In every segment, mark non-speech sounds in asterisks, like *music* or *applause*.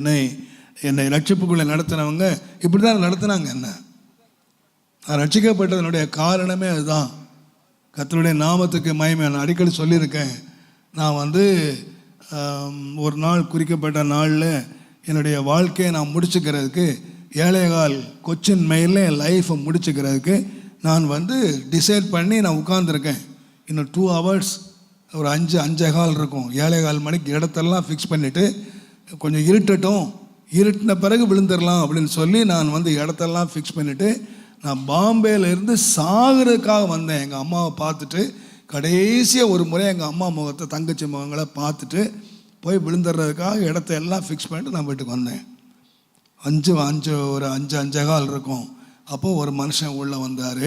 என்னை என்னை ரட்சிப்புக்குள்ளே நடத்தினவங்க இப்படி தான் நடத்தினாங்க என்ன? நான் ரட்சிக்கப்பட்டதனுடைய காரணமே அதுதான். கர்த்தருடைய நாமத்துக்கு மயமே நான் அடிக்கடி சொல்லியிருக்கேன். நான் வந்து ஒரு நாள் குறிக்கப்பட்ட நாளில் என்னுடைய வாழ்க்கையை நான் முடிச்சுக்கிறதுக்கு ஏழைகால் கொச்சின் மெயிலில் என் லைஃப்பை முடிச்சுக்கிறதுக்கு நான் வந்து டிசைட் பண்ணி நான் உட்காந்துருக்கேன் இன்னும் டூ ஹவர்ஸ் ஒரு அஞ்சு அஞ்சே கால் இருக்கும். ஏழை கால் மணிக்கு இடத்தெல்லாம் ஃபிக்ஸ் பண்ணிவிட்டு கொஞ்சம் இருட்டட்டும் இருட்டின பிறகு விழுந்துடலாம் அப்படின்னு சொல்லி நான் வந்து இடத்தெல்லாம் ஃபிக்ஸ் பண்ணிவிட்டு நான் பாம்பேலேருந்து சாகிறதுக்காக வந்தேன். எங்கள் அம்மாவை பார்த்துட்டு கடைசியாக ஒரு முறை எங்கள் அம்மா முகத்தை தங்கச்சி முகங்களை பார்த்துட்டு போய் விழுந்துடுறதுக்காக இடத்த எல்லாம் ஃபிக்ஸ் பண்ணிட்டு நான் வீட்டுக்கு வந்தேன். அஞ்சு அஞ்சு ஒரு அஞ்சு அஞ்சகால் இருக்கும். அப்போது ஒரு மனுஷன் உள்ளே வந்தார்.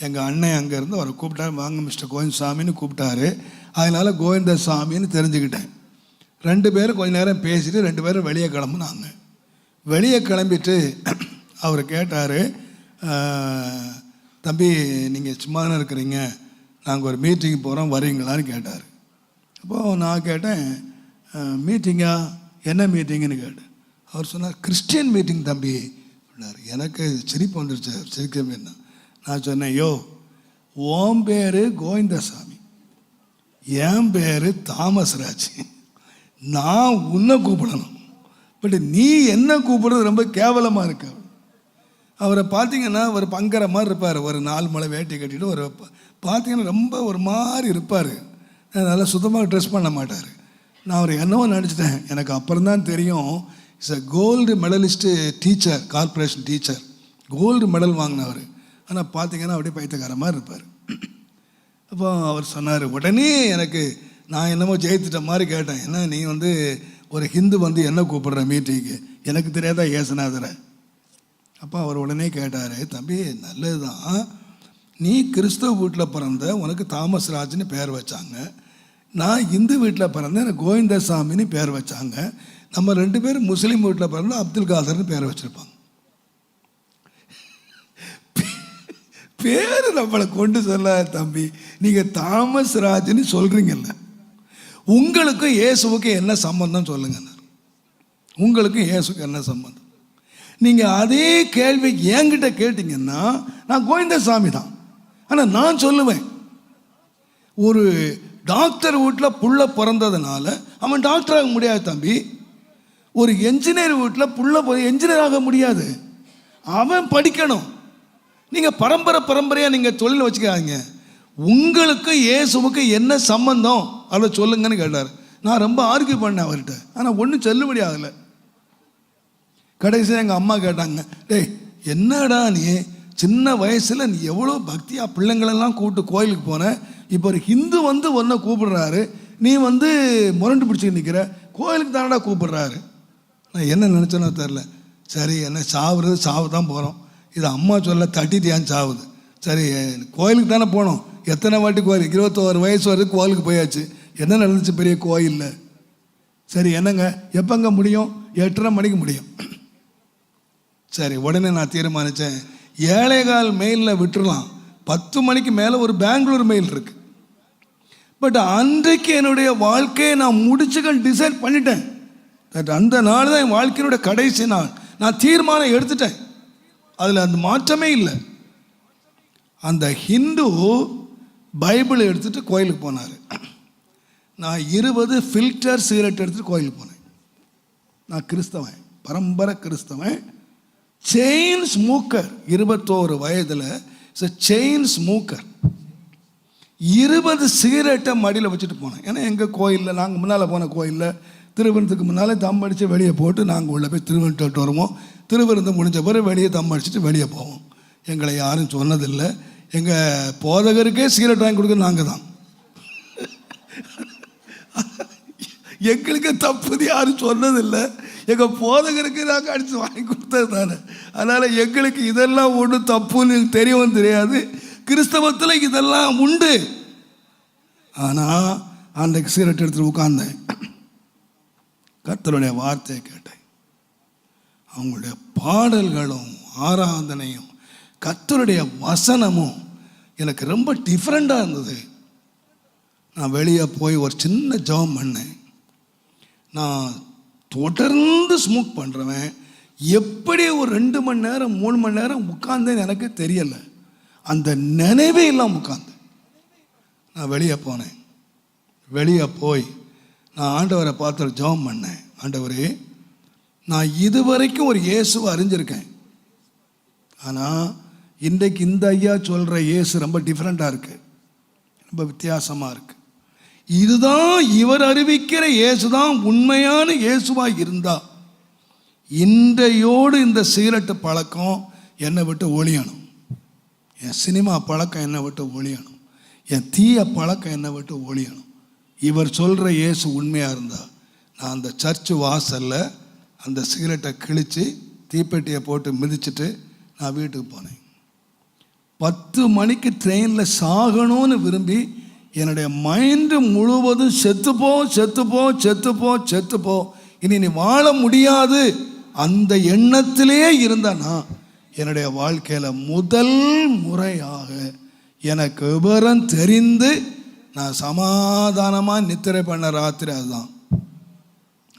எங்கள் அண்ணன் அங்கேருந்து அவரை கூப்பிட்டாரு. வாங்க மிஸ்டர் கோவிந்தசாமின்னு கூப்பிட்டாரு. அதனால் கோவிந்த சாமின்னு தெரிஞ்சுக்கிட்டேன். ரெண்டு பேரும் கொஞ்ச நேரம் பேசிட்டு ரெண்டு பேரும் வெளியே கிளம்புனாங்க. வெளியே கிளம்பிட்டு *clears throat* அவர் கேட்டார் தம்பி நீங்கள் சும்மா தானே இருக்கிறீங்க? நாங்கள் ஒரு மீட்டிங் போகிறோம் வரீங்களான்னு கேட்டார். அப்போது நான் கேட்டேன் மீட்டிங்கா என்ன மீட்டிங்னு கேட்டேன். அவர் சொன்னார் கிறிஸ்டியன் மீட்டிங் தம்பி. அப்படின்னாரு. எனக்கு சிரிப்பு வந்துருச்சு சிரிக்கவே என்ன நான் சொன்னேன் யோ ஓம் பேர் கோவிந்தசாமி. என் பேர் தாமஸ் ராஜ். நான் உன்னை கூப்பிடணும். பட் நீ என்ன கூப்பிடுறது ரொம்ப கேவலமாக இருக்கு. அவரை பார்த்தீங்கன்னா ஒரு பங்கர மாதிரி இருப்பார். ஒரு நாலு மலை வேட்டி கட்டிட்டு ஒரு பார்த்தீங்கன்னா ரொம்ப ஒரு மாதிரி இருப்பார். நல்லா சுத்தமாக ட்ரெஸ் பண்ண மாட்டார். நான் அவர் என்னவோ நினச்சிட்டேன். எனக்கு அப்புறம் தான் தெரியும். Is a gold medalist teacher corporation teacher gold medal வாங்கினவர். ஆனால் பார்த்தீங்கன்னா அப்படியே பைத்தியக்கார மாதிரி இருப்பார். அப்போ அவர் சொன்னார் உடனே எனக்கு நான் என்னமோ ஜெயித்துட்ட மாதிரி கேட்டேன். என்ன நீ வந்து ஒரு ஹிந்து வந்து என்ன கூப்பிடுற மீட்டிங்கு எனக்கு தெரியாதா ஏசுநாதரை? அப்போ அவர் உடனே கேட்டார் தம்பி நல்லது தான் நீ கிறிஸ்தவ வீட்டில் பிறந்த உனக்கு தாமஸ் ராஜ்னு பேர் வச்சாங்க. நான் இந்து வீட்டில் பிறந்த எனக்கு கோவிந்தசாமின்னு பேர் வச்சாங்க. நம்ம ரெண்டு பேரும் முஸ்லீம் வீட்டில் பிறந்த அப்துல் காதர்னு பேர் வச்சுருப்பாங்க. *laughs* பேர் நம்மளை கொண்டு சொல்ல தம்பி நீங்கள் தாமஸ் ராஜ்னு சொல்கிறீங்கல்ல உங்களுக்கும் இயேசுவுக்கும் என்ன சம்பந்தம் சொல்லுங்க. உங்களுக்கும் இயேசுக்கு என்ன சம்பந்தம்? நீங்கள் அதே கேள்வி என்கிட்ட கேட்டிங்கன்னா நான் கோவிந்தசாமி தான். ஆனால் நான் சொல்லுவேன். ஒரு டாக்டர் வீட்டில் புள்ள பிறந்ததுனால அவன் டாக்டர் ஆக முடியாது தம்பி. ஒரு என்ஜினியர் வீட்டில் புள்ள என்ஜினியர் ஆக முடியாது. அவன் படிக்கணும். நீங்கள் பரம்பரை பரம்பரையாக நீங்கள் தொழில் வச்சுக்காதீங்க. உங்களுக்கு இயேசுவுக்கு என்ன சம்பந்தம்? அவ்வளோ சொல்லுங்கன்னு கேட்டார். நான் ரொம்ப ஆர்கியூ பண்ணேன் அவர்கிட்ட. ஆனால் ஒன்றும் செல்லுபடி ஆகலை. கடைசியாக எங்கள் அம்மா கேட்டாங்க டேய் என்னடா நீ? சின்ன வயசில் நீ எவ்வளோ பக்தியாக பிள்ளைங்களெல்லாம் கூப்பிட்டு கோயிலுக்கு போனேன் இப்போ ஒரு ஹிந்து வந்து ஒன்றை கூப்பிடுறாரு. நீ வந்து முரண்டு பிடிச்சி நிற்கிற கோயிலுக்கு தானடா கூப்பிடுறாரு. நான் என்ன நினச்சேனோ தெரில சரி என்ன சாவுறது சாவு தான் போகிறோம் இது அம்மா சொல்ல தட்டிட்டு ஏன் சாவுது? சரி கோயிலுக்கு தானே போனோம். எத்தனை வாட்டி கோயில் இருபத்தோரு வயசு வரைக்கும் கோயிலுக்கு போயாச்சு. என்ன நடந்துச்சு? பெரிய கோயிலில் சரி என்னங்க? எப்போங்க முடியும்? எட்டரை மணிக்கு முடியும். சரி உடனே நான் தீர்மானித்தேன் ஏழைகால் மெயிலில் விட்டுறலாம். பத்து மணிக்கு மேலே ஒரு பெங்களூர் மெயில் இருக்கு. பட் அன்றைக்கு என்னுடைய வாழ்க்கையை நான் முடிச்சுக்க டிசைட் பண்ணிட்டேன். பட் அந்த நாள் தான் என் வாழ்க்கையினுடைய கடைசி நாள். நான் தீர்மானம் எடுத்துட்டேன். அதில் அந்த மாற்றமே இல்லை. அந்த ஹிந்து பைபிளை எடுத்துகிட்டு கோயிலுக்கு போனார். நான் இருபது ஃபில்டர் சிகரெட் எடுத்துகிட்டு கோயிலுக்கு போனேன். நான் கிறிஸ்தவன் பரம்பரை கிறிஸ்தவன். செயின் ஸ்மூக்கர் இருபத்தோரு வயதில் செயின் ஸ்மூக்கர் இருபது சிகரெட்டை மடியில் வச்சுட்டு போனேன். ஏன்னா எங்கள் கோயிலில் நாங்கள் முன்னால் போன கோயிலில் திருவிருந்துக்கு முன்னாலே தம் அடித்து வெளியே போட்டு நாங்கள் உள்ளே போய் திருவிட்டு வருவோம். திருவிருந்து முடிஞ்ச பிறகு வெளியே தம் அடிச்சுட்டு வெளியே போவோம். எங்களை யாரும் சொன்னதில்லை. எங்கள் போதகருக்கே சிகரெட் வாங்கி கொடுக்க நாங்கள் தான் எங்களுக்கு தப்புது யாரும் சொன்னதில்லை. எங்கள் போதகருக்கு நாங்கள் அடித்து வாங்கி கொடுத்தது தானே. அதனால் எங்களுக்கு இதெல்லாம் ஒன்றும் தப்புன்னு தெரியவும் தெரியாது. கிறிஸ்தவத்தில் இதெல்லாம் உண்டு. ஆனால் அன்றைக்கு சிகரெட் எடுத்துட்டு உட்கார்ந்தேன். கர்த்தருடைய வார்த்தையை கேட்டேன். அவங்களுடைய பாடல்களும் ஆராதனையும் கத்தருடைய வசனமும் எனக்கு ரொம்ப டிஃப்ரெண்ட்டாக இருந்தது. நான் வெளியே போய் ஒரு சின்ன ஜெபம் பண்ணேன். நான் தொடர்ந்து ஸ்மோக் பண்ணுறவன் எப்படி ஒரு ரெண்டு மணி நேரம் மூணு மணி நேரம் உட்கார்ந்தேன்னு எனக்கு தெரியலை. அந்த நினைவே இல்லாமல் உட்காந்து நான் வெளியே போனேன். வெளியே போய் நான் ஆண்டவரை பார்த்து ஜெபம் பண்ணேன். ஆண்டவரே நான் இதுவரைக்கும் ஒரு இயேசுவை அறிஞ்சிருக்கேன். ஆனால் இன்றைக்கு இந்த ஐயா சொல்கிற இயேசு ரொம்ப டிஃப்ரெண்ட்டாக இருக்குது ரொம்ப வித்தியாசமாக இருக்குது இதுதான் இவர் அறிவிக்கிற இயேசு தான் உண்மையான இயேசுவாக இருந்தா. இன்றையோடு இந்த சிகரெட்டு பழக்கம் என்னை விட்டு ஒழியணும். என் சினிமா பழக்கம் என்னை விட்டு ஒழியணும். என் தீய பழக்கம் என்னை விட்டு ஒழியணும். இவர் சொல்கிற இயேசு உண்மையாக இருந்தால் நான் அந்த சர்ச்சு வாசலில் அந்த சிகரெட்டை கிழித்து தீப்பெட்டியை போட்டு மிதிச்சிட்டு நான் வீட்டுக்கு போனேன். பத்து மணிக்கு ட்ரெயினில் சாகணும்னு விரும்பி என்னுடைய மைண்டு முழுவதும் செத்துப்போ செத்துப்போ செத்துப்போ செத்துப்போ இனி நீ வாழ முடியாது. அந்த எண்ணத்திலே இருந்தனா என்னுடைய வாழ்க்கையில் முதல் முறையாக எனக்கு விவரம் தெரிந்து நான் சமாதானமாக நித்திரை பண்ண ராத்திரி அதுதான்.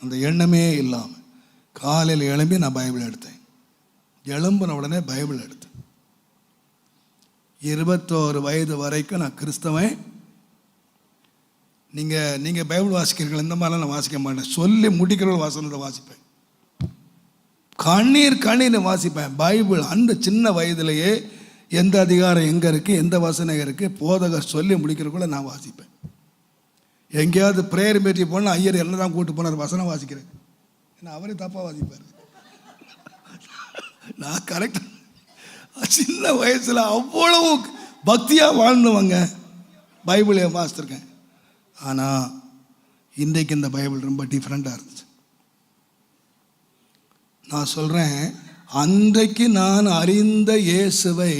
அந்த எண்ணமே இல்லாமல் காலையில் எழும்பி நான் பைபிள் எடுத்தேன். எழும்பின உடனே பைபிள் எடுத்தேன். இருபத்தோரு வயது வரைக்கும் நான் கிறிஸ்தவன். நீங்கள் நீங்கள் பைபிள் வாசிக்கிறீர்கள் இந்த மாதிரிலாம் நான் வாசிக்க மாட்டேன். சொல்லி முடிக்கிற வாசனத்தை வாசிப்பேன். கண்ணீர் கண்ணீர் வாசிப்பேன். பைபிள் அந்த சின்ன வயதிலேயே எந்த அதிகாரம் எங்கே இருக்குது எந்த வசனம் இருக்குது போதகர் சொல்லி முடிக்கிறக்குள்ள நான் வாசிப்பேன். எங்கேயாவது ப்ரேயர் மீட்டிங் போனால் ஐயர் என்ன தான் கூட்டு போனார் வசனம் வாசிக்கிறேன். ஏன்னா அவரே தப்பாக வாசிப்பார். நான் கரெக்டாக சின்ன வயசில் அவ்வளவு பக்தியாக வாழ்ந்தவங்க பைபிளை வாசித்திருக்கேன் ஆனால் இன்றைக்கு இந்த பைபிள் ரொம்ப டிஃப்ரெண்ட்டாக இருந்துச்சு. நான் சொல்கிறேன் அன்றைக்கு நான் அறிந்த இயேசுவை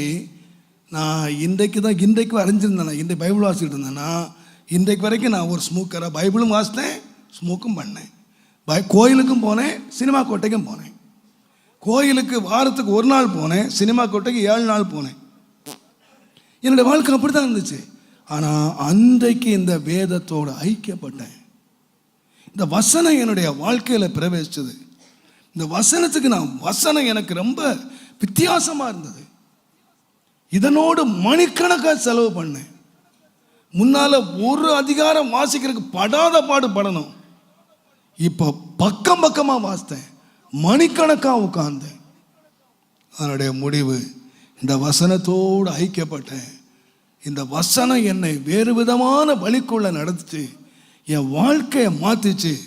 நான் இன்றைக்கு தான் இன்றைக்கு அறிஞ்சிருந்தேன் இந்த பைபிள் வாசிக்கிட்டு இருந்தேன்னா இன்றைக்கு வரைக்கும் நான் ஒரு ஸ்மூக்கராக பைபிளும் வாசித்தேன் ஸ்மூக்கும் பண்ணேன். பை கோயிலுக்கும் போனேன் சினிமா கோட்டைக்கும் போனேன். கோயிலுக்கு வாரத்துக்கு ஒரு நாள் போனேன் சினிமா கோட்டைக்கு ஏழு நாள் போனேன். என்னுடைய வாழ்க்கை அப்படி தான் இருந்துச்சு. ஆனால் அன்றைக்கு இந்த வேதத்தோடு ஐக்கியப்பட்டேன். இந்த வசனம் என்னுடைய வாழ்க்கையில் பிரவேசிச்சது. இந்த வசனத்துக்கு நான் வசனம் எனக்கு ரொம்ப வித்தியாசமாக இருந்தது. இதனோடு மணிக்கணக்காக செலவு பண்ணேன். முன்னால் ஒரு அதிகாரம் வாசிக்கிறதுக்கு படாத பாடு படணும் இப்போ பக்கம் பக்கமாக வாசித்தேன். மணிக்கணக்காக உட்கார்ந்தேன். அதனுடைய முடிவு இந்த வசனத்தோடு ஐக்கியப்பட்டேன். இந்த வசனம் என்னை வேறு விதமான வழிக்குள்ள நடத்துச்சு. என் வாழ்க்கையை மாற்றிச்சு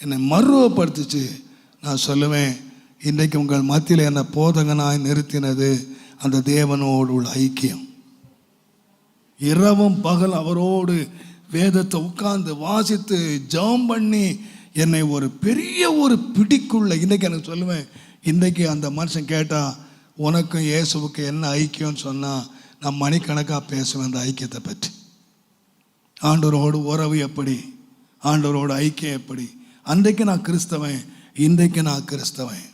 என்னை மருவப்படுத்துச்சு நான் சொல்லுவேன் இன்றைக்கு உங்கள் மத்தியில் என்னை போதகனாய் நிறுத்தினது அந்த தேவனோடு உள்ள ஐக்கியம். இரவும் பகல் அவரோடு வேதத்தை உட்கார்ந்து வாசித்து ஜெபம் பண்ணி என்னை ஒரு பெரிய ஒரு பிடிக்குள்ள இன்றைக்கி எனக்கு சொல்லுவேன் இன்றைக்கி அந்த மனுஷன் கேட்டால் உனக்கும் இயேசுவுக்கு என்ன ஐக்கியம்னு சொன்னால் நான் மணிக்கணக்காக பேசுவேன் அந்த ஐக்கியத்தை பற்றி. ஆண்டவரோடு உறவு எப்படி? ஆண்டவரோட ஐக்கியம் எப்படி? அன்றைக்கு நான் கிறிஸ்தவன் இன்றைக்கு நான் கிறிஸ்தவன்.